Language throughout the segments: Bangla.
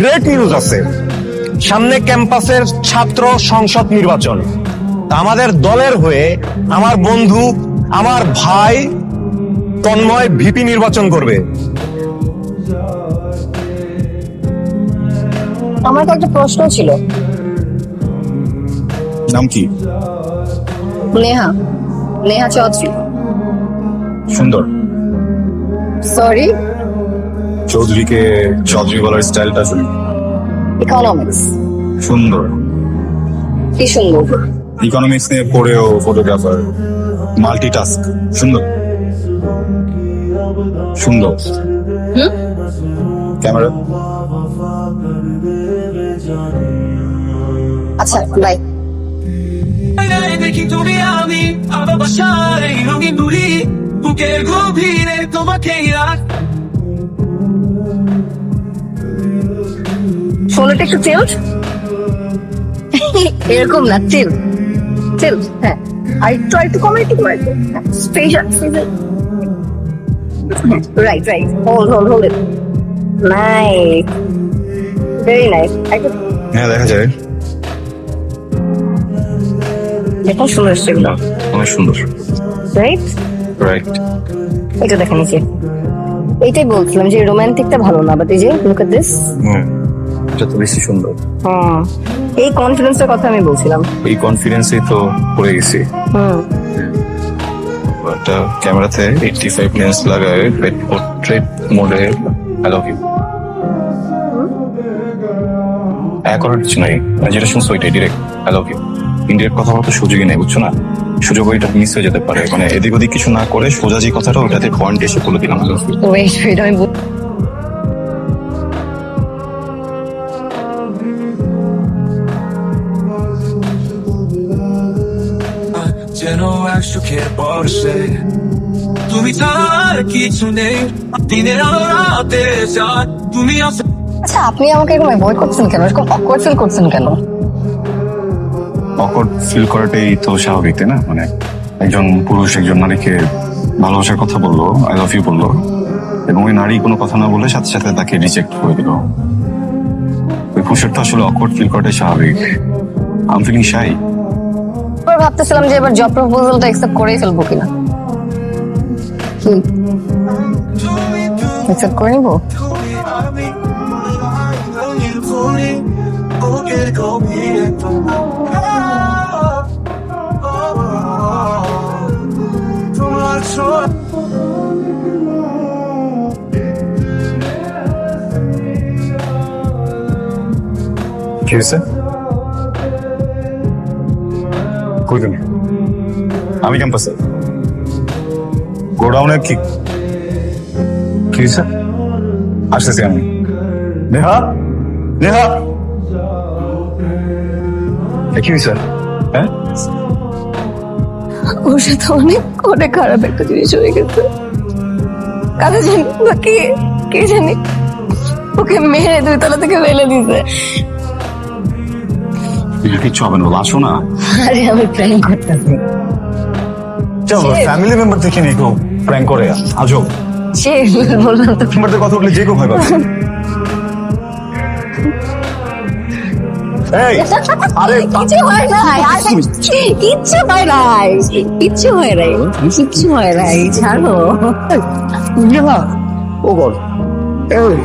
গ্রেট নিউজ আছে। সামনে ক্যাম্পাসের ছাত্র সংসদ নির্বাচন। আমাদের দলের হয়ে আমার বন্ধু আমার ভাই তন্ময় ভিপি নির্বাচন করবে। আমার তো একটা প্রশ্ন ছিল। নাম কি? নেহা। নেহা চৌধুরী। সুন্দর। সরি চৌধুরীকে চৌধুরী বলার স্টাইলটা শুনি ইকোনমিক্স সুন্দর। কি সুন্দর? ইকোনমিক্স নিয়ে পড়েও ফটোগ্রাফার মাল্টিটাস্ক সুন্দর। সুন্দর। ক্যামেরা আচ্ছা বাই দেখি তুমি আমি আবার এই রঙিন নুরি বুকের গভীরে তোমাকে রাখ। ফোনটা একটু টিল্ট এরকম না টিল টিল হ্যাঁ। I try to comment to right special right right hold hold hold it nice very nice হ্যাঁ দেখা যায় দেখুন সুন্দর সেগুলো অনেক সুন্দর। রাইট রাইট এটা দেখেন এই যে এইটাই বলছিলাম যে রোমান্টিকটা ভালো না বাট এই যে লুক এট দিস হ্যাঁ এটা তো বেশি সুন্দর। হ্যাঁ এই কনফিডেন্সের কথা আমি বলছিলাম। এই কনফিডেন্সেই তো পড়ে গেছি। হুম। একটা ক্যামেরাতে এইটটি ফাইভ লেন্স লাগায় পোর্ট্রেট মোডে আই লাভ ইউ এক করার কিছু নাই। মানে যেটা শুনছো ওইটাই direct I love you indirect কথা বলতে সুযোগই নেই বুঝছ না? সুযোগ ওইটা মিস হয়ে যেতে পারে। মানে এদিক ওদিক কিছু না করে সোজা যে কথাটা ওটাতে পয়েন্ট এসে বলে দিলাম। ওয়েট ওয়েট আমি যেন এক সুখের বর্ষে। তুমি তার কিছু নেই। দিনের আলো রাতে যায়। তুমি আছে আচ্ছা আপনি আমাকে এরকম অ্যাভয়েড করছেন কেন? এরকম অকওয়ার্ড ফিল করছেন কেন? অকওয়ার্ড ফিল করাটাই তো স্বাভাবিক তাই না মানে একজন পুরুষ একজন নারীকে ভালোবাসার কথা বলল আই লাভ ইউ বলল এবং ওই নারী কোনো কথা না বলে সাথে সাথে তাকে রিজেক্ট করে দিল ওই পুরুষেরটা আসলে অকওয়ার্ড ফিল করাটাই স্বাভাবিক আম ফিলিং শাই এবার ভাবতেছিলাম যে এবার জব প্রপোজালটা অ্যাকসেপ্ট করেই ফেলব কিনা কি অ্যাকসেপ্ট করে নিবো কি হয়েছে কই তুমি? আমি গোডাউনে কি? কি আসতেছি আমি। নেহা? নেহা? কি হয়েছে হ্যাঁ? ওর সাথে অনেক অনেক খারাপ একটা জিনিস হয়ে গেছে। কারা জানি? বা কে? কে জানি? ওকে মেরে দুই তলা থেকে ফেলে দিছে কিচ্ছু হবে না বলো, আসো না। আরে আমি করতেছি। চলো ফ্যামিলি মেম্বার থেকে নিয়ে কেউ প্র্যাঙ্ক করে আজও সে বললাম তো। মেম্বারদের কথা বললে যে কেউ ভয় পাবে। এই আরে কিছু হয় নাই। আর কিচ্ছু হয় নাই। কিচ্ছু হয় নাই। কিচ্ছু হয় নাই ছাড়ো নেহা ও গড। এই।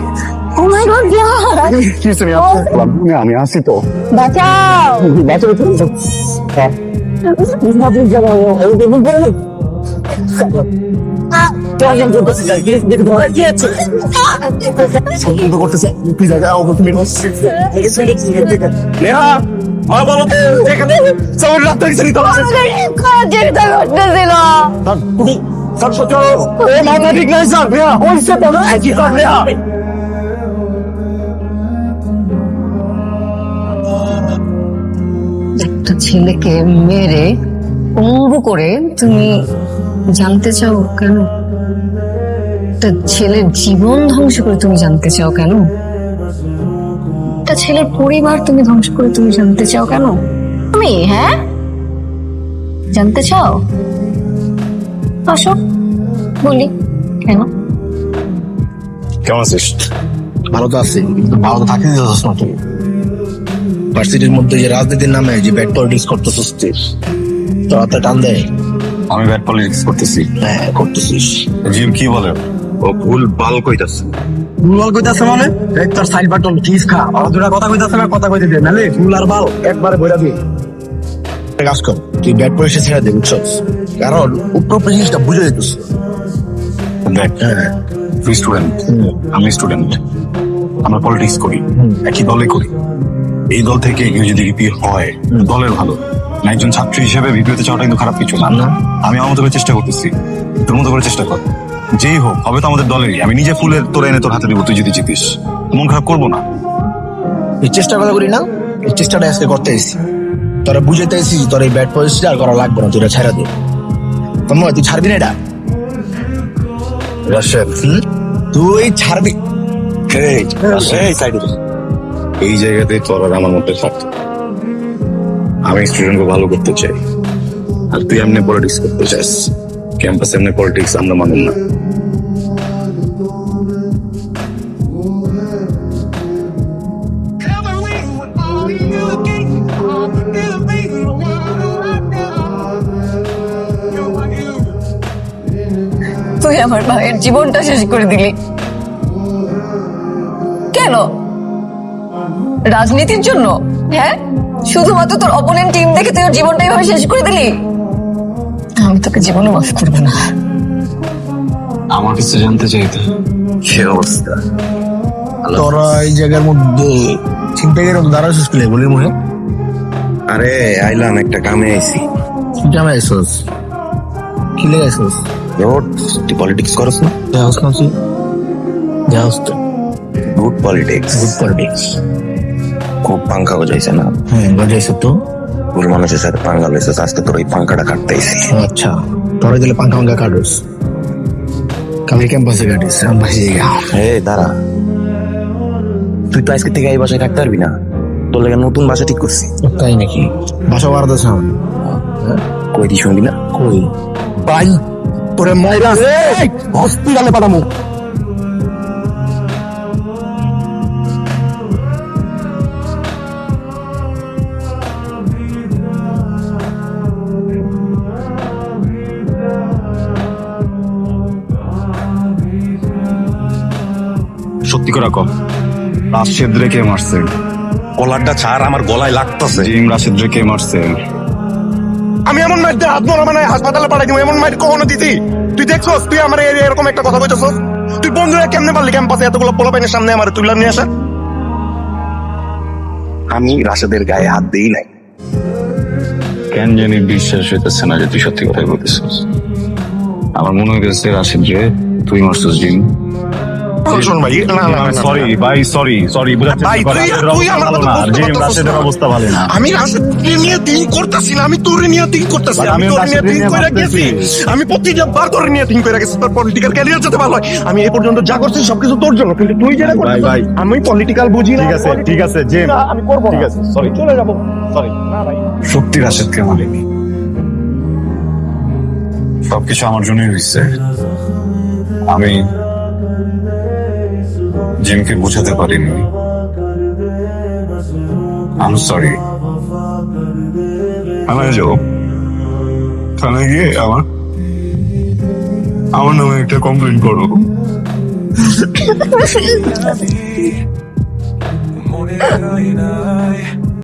ও মাই গড গড কি হয়েছে আমি আসতে আমি আসি তো। বাঁচাও। বাঁচাবে তো হ্যাঁ নেহা মা বলো তো ছেলেকে মেরে পঙ্গু করে তুমি জানতে চাও কেন? একটা ছেলের জীবন ধ্বংস করে তুমি জানতে চাও কেন? একটা ছেলের পরিবার তুমি ধ্বংস করে তুমি জানতে চাও কেন? তুমি হ্যাঁ? জানতে চাও? আসো বলি কেন? কেমন আছিস? ভালো তো আছে ভালো তো দিতেছিস না তুই। ভার্সিটির মধ্যে যে রাজনীতির নামে যে ব্যাট পলিটিক্স করতেছিস তুই তোর হাতে টান দেয় আমি ব্যাড পলিটিক্স করতেছি। হ্যাঁ করতেছিস। জিম কি বলে? ও ভুল বাল কইতাছে। ফুল কইতাছে মানে? এই তোর সাইড বাটন কিস খা। আর দুটা কথা কইতাছে না কথা কইতে দে। নালে ফুল আর বাল একবারে বইরা দি কাজ কর তুই ব্যাড পলিটিক্স ছেড়ে দে বুঝছস? কারণ উপর জিনিসটা বুঝে দিতেছ দেখ হ্যাঁ। তুই স্টুডেন্ট আমি স্টুডেন্ট আমরা পলিটিক্স করি। একই দলে করি। এই দল থেকে কেউ যদি ভিপি হয় দলের ভালো। একজন ছাত্র হিসেবে ভিপি হতে চাওয়াটা কিন্তু খারাপ কিছু না। আমি আমার মতো করে চেষ্টা করতেছি। তোর মতো করে চেষ্টা কর। যেই হোক হবে তো আমাদের দলেরই। আমি নিজে ফুলের তোর এনে তোর হাতে দিব তুই যদি জিতিস। মন খারাপ করব না। এই চেষ্টার কথা করি না এই চেষ্টাটা আজকে করতে এসেছি। তোরা বুঝাইতে এসেছি তোর এই ব্যাড পলিসিটা আর করা লাগবে না তুই এটা ছেড়ে দে। তোমার তুই ছাড়বি না এটা? রাশেদ। তুই ছাড়বি। এই সাইডে এই জায়গাতে আর আমার মধ্যে থাকতো আমি স্টুডেন্টকে ভালো করতে চাই। আর তুই এমনি পলিটিক্স করতে চাস। ক্যাম্পাসে এমনি পলিটিক্স আমরা মানুন না। আমার ভাইয়ের জীবনটা শেষ করে দিলি। কেন? রাজনীতির জন্য? হ্যাঁ? শুধুমাত্র তোর অপোনেন্ট টিম দেখে তুই ওর জীবনটা এভাবে শেষ করে দিলি? আমি তোকে জীবনে মাফ করব না। আমার কাছে জানতে চাইতে। কি অবস্থা। তোরা এই জায়গার মধ্যে চিন্তা করে দাঁড়াছিস কি বলি মনে আরে আইলাম একটা কামে আইছি। আমি আইসস? কি লেগে আইসস? রোড তুই পলিটিক্স করস না? যাওস না তুই। যাওস তো। গুড পলিটিক্স গুড পলিটিক্স খুব পাঙ্খা গজাইছে না? হ্যাঁ বাজাইছে তো। ভুল মানুষের সাথে পাঙ্গা লইছে আজকে তোর ওই পাঙ্খাটা কাটতেইছি। আচ্ছা তোরা দিলে পাঙ্কা পাঙ্কা কাটস। কালকে ক্যাম্পাসে কাটিস ক্যাম্পাসে জায়গা হে দাঁড়া। তুই তো আজকে থেকে এই বাসায় থাকতে পারবি না? তোর লেগে নতুন বাসা ঠিক করছি। তাই নাকি? বাসা বাড়াতে সাউন্ড কই দি শুনবি না? কই? বাই তোরে মাইরা হসপিটালে পাঠামু। সত্যি করে কম রাশেদ রে কে মারছে? কলারটা ছাড় আমার গলায় লাগতাছে। জিম রাশেদ রে কে মারছে? আমি এমন মাইর দিয়ে হাত মরা মানে হাসপাতালে পাঠাই দিব এমন মাইর কখনো দিতি? তুই দেখছস তুই আমার এরকম একটা কথা কইতেছস তুই বন্ধুরা কেমনে পারলি ক্যাম্পাসে এতগুলো পোলা পাইনের সামনে আমার তুইলা নিয়ে আসা? আমি রাশেদের গায়ে হাত দেই নাই। কেন জানি বিশ্বাস হইতেছে না যে তুই সত্যি কথাই বলতেছিস। আমার মনে হইতেছে রাশেদ রে তুই মারছিস জিম শোন ভাই না না, না, না, না। সরি ভাই সরি সরি বুঝাচ্ছি ভাই, তুই- তুই আমার কথা বুঝতে জিম পারতেছিস রাশেদের না। অবস্থা ভালো না। আমি রাশেদকে নিয়ে দিন করতেছি না আমি তোর নিয়ে দিন করতেছি আমি আমিও তোর নিয়ে দিন করে গেছি। আমি প্রতিটা বার তোর নিয়ে দিন করে গেছি তোর পলিটিক্যাল ক্যারিয়ার যাতে ভালো হয়। আমি এই পর্যন্ত যা করছি সবকিছু তোর জন্য কিন্তু তুই যেটা করছিস। আমি পলিটিক্যাল বুঝি না ঠিক আছে, ঠিক আছে, জিম। আমি করব ঠিক আছে. আমি চলে যাব। সরি না ভাই। সত্যি রাশেদকে মারিনি সবকিছু আমার জন্যই হয়েছে আমি জিমকে বোঝাতে পারিনি। আম সরি থানায় যাব থানায় গিয়ে আমার আমার নামে একটা কমপ্লেন করো। মনে হয় নাই।